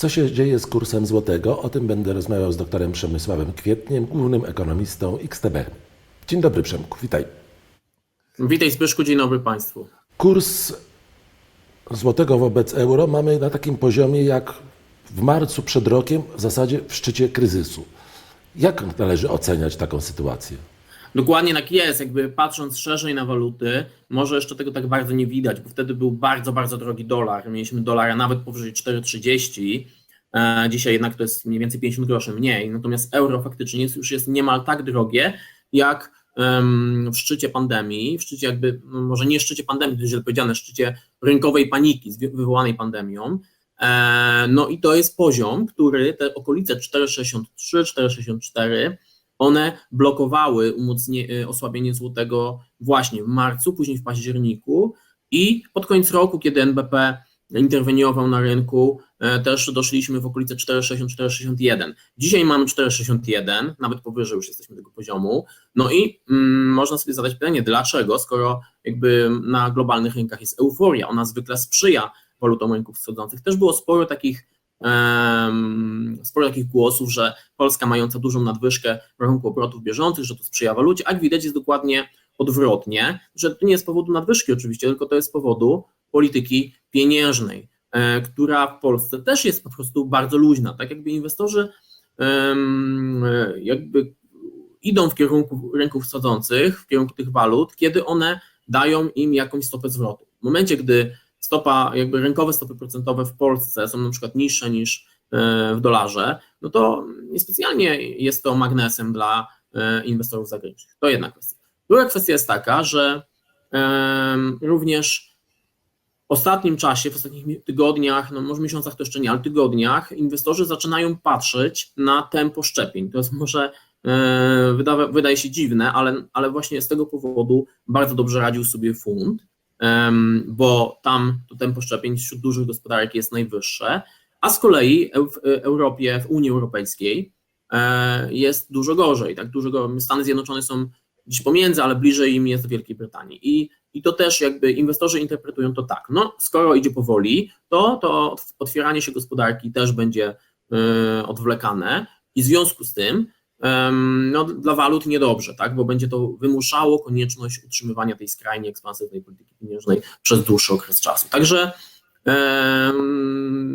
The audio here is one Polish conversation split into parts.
Co się dzieje z kursem złotego? O tym będę rozmawiał z doktorem Przemysławem Kwietniem, głównym ekonomistą XTB. Dzień dobry Przemku, witaj. Witaj Zbyszku, dzień dobry Państwu. Kurs złotego wobec euro mamy na takim poziomie jak w marcu przed rokiem, w zasadzie w szczycie kryzysu. Jak należy oceniać taką sytuację? Dokładnie tak jest, jakby patrząc szerzej na waluty, może jeszcze tego tak bardzo nie widać, bo wtedy był bardzo, bardzo drogi dolar. Mieliśmy dolara nawet powyżej 4,30. E, Dzisiaj jednak to jest mniej więcej 50 groszy mniej. Natomiast euro faktycznie jest, już jest niemal tak drogie, jak w szczycie pandemii, w szczycie jakby, no może nie szczycie pandemii, to źle powiedziane, szczycie rynkowej paniki wywołanej pandemią. E, No i to jest poziom, który te okolice 4,63, 4,64 one blokowały umocnie, y, osłabienie złotego właśnie w marcu, później w październiku i pod koniec roku, kiedy NBP interweniował na rynku, e, też doszliśmy w okolice 4,60-4,61. Dzisiaj mamy 4,61, nawet powyżej już jesteśmy tego poziomu. No i mm, można sobie zadać pytanie, dlaczego, skoro jakby na globalnych rynkach jest euforia, ona zwykle sprzyja walutom rynków wschodzących. Też było sporo takich sporo takich głosów, że Polska mająca dużą nadwyżkę w rachunku obrotów bieżących, że to sprzyja walucie, a jak widać jest dokładnie odwrotnie, że to nie jest z powodu nadwyżki oczywiście, tylko to jest z powodu polityki pieniężnej, e, która w Polsce też jest po prostu bardzo luźna, tak jakby inwestorzy jakby idą w kierunku rynków wschodzących, w kierunku tych walut, kiedy one dają im jakąś stopę zwrotu. W momencie, gdy stopa, jakby rynkowe stopy procentowe w Polsce są na przykład niższe niż e, w dolarze, no to niespecjalnie jest to magnesem dla e, inwestorów zagranicznych. To jedna kwestia. Druga kwestia jest taka, że również w ostatnim czasie, w ostatnich tygodniach, no może miesiącach to jeszcze nie, ale tygodniach, inwestorzy zaczynają patrzeć na tempo szczepień. To jest może e, wydaje się dziwne, ale, ale właśnie z tego powodu bardzo dobrze radził sobie funt, em, bo tam to tempo szczepień wśród dużych gospodarek jest najwyższe, a z kolei w Europie, w Unii Europejskiej e, jest dużo gorzej. Tak? Dużo gorzej. Stany Zjednoczone są gdzieś pomiędzy, ale bliżej im jest Wielkiej Brytanii. I, I to też jakby inwestorzy interpretują to tak. No, skoro idzie powoli, to, to otw- otwieranie się gospodarki też będzie e, odwlekane i w związku z tym no, dla walut niedobrze, tak? bo będzie to wymuszało konieczność utrzymywania tej skrajnie ekspansywnej polityki pieniężnej przez dłuższy okres czasu. Także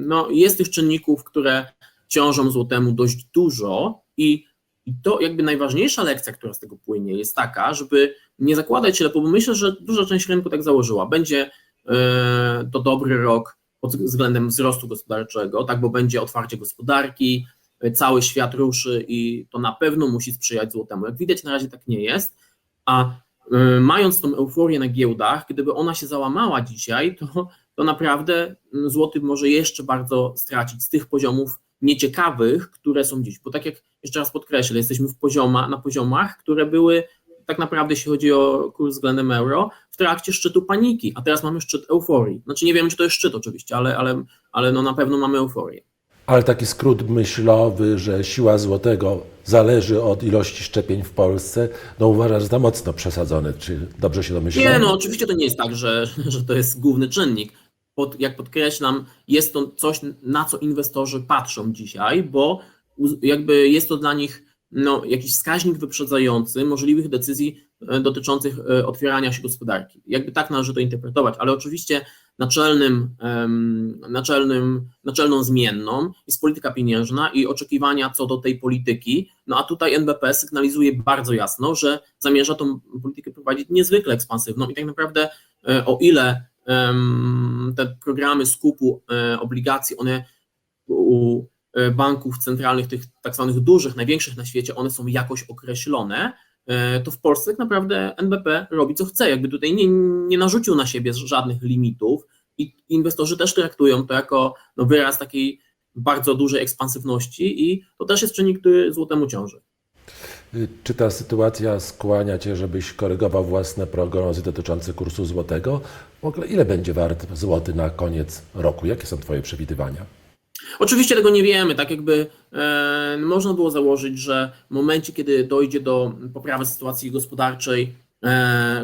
no, jest tych czynników, które ciążą złotemu dość dużo i, i to jakby najważniejsza lekcja, która z tego płynie, jest taka, żeby nie zakładać ślepo, bo myślę, że duża część rynku tak założyła. Będzie e, to dobry rok pod względem wzrostu gospodarczego, tak, bo będzie otwarcie gospodarki, cały świat ruszy i to na pewno musi sprzyjać złotemu. Jak widać, na razie tak nie jest, a e, mając tą euforię na giełdach, gdyby ona się załamała dzisiaj, to, to naprawdę mm, złoty może jeszcze bardzo stracić z tych poziomów nieciekawych, które są dziś. Bo tak jak jeszcze raz podkreślę, jesteśmy w pozioma, na poziomach, które były tak naprawdę, jeśli chodzi o kurs względem euro, w trakcie szczytu paniki, a teraz mamy szczyt euforii. Znaczy nie wiem, czy to jest szczyt oczywiście, ale, ale, ale no na pewno mamy euforię. Ale taki skrót myślowy, że siła złotego zależy od ilości szczepień w Polsce, no uważasz za mocno przesadzone. Czy dobrze się domyślam? Nie, no oczywiście to nie jest tak, że, że to jest główny czynnik. Pod, jak podkreślam, jest to coś, na co inwestorzy patrzą dzisiaj, bo jakby jest to dla nich no, jakiś wskaźnik wyprzedzający możliwych decyzji e, dotyczących e, otwierania się gospodarki. Jakby tak należy to interpretować, ale oczywiście naczelnym, naczelnym, naczelną zmienną. Jest polityka pieniężna i oczekiwania co do tej polityki. No a tutaj NBP sygnalizuje bardzo jasno, że zamierza tą politykę prowadzić niezwykle ekspansywną i tak naprawdę e, o ile te programy skupu e, obligacji, one u e, banków centralnych, tych tak zwanych dużych, największych na świecie, one są jakoś określone, to w Polsce tak naprawdę NBP robi co chce, jakby tutaj nie, nie narzucił na siebie żadnych limitów i inwestorzy też traktują to jako no, wyraz takiej bardzo dużej ekspansywności i to też jest czynnik, który złotemu ciąży. Czy ta sytuacja skłania Cię, żebyś korygował własne prognozy dotyczące kursu złotego? W ogóle ile będzie wart złoty na koniec roku? Jakie są Twoje przewidywania? Oczywiście tego nie wiemy, tak jakby e, można było założyć, że w momencie, kiedy dojdzie do poprawy sytuacji gospodarczej,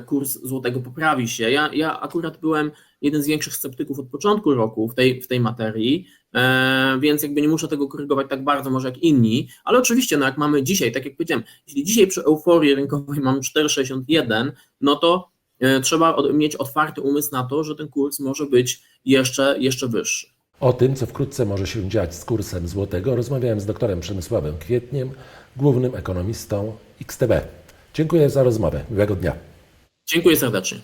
kurs złotego poprawi się. Ja, ja akurat byłem jeden z większych sceptyków od początku roku w tej, w tej materii e, więc jakby nie muszę tego korygować tak bardzo może jak inni, ale oczywiście, no jak mamy dzisiaj, tak jak powiedziałem, jeśli dzisiaj przy euforii rynkowej mamy 4,61, no to e, trzeba mieć otwarty umysł na to, że ten kurs może być jeszcze, jeszcze wyższy. O tym, co wkrótce może się dziać z kursem złotego, rozmawiałem z doktorem Przemysławem Kwietniem, głównym ekonomistą XTB. Dziękuję za rozmowę. Miłego dnia. Dziękuję serdecznie.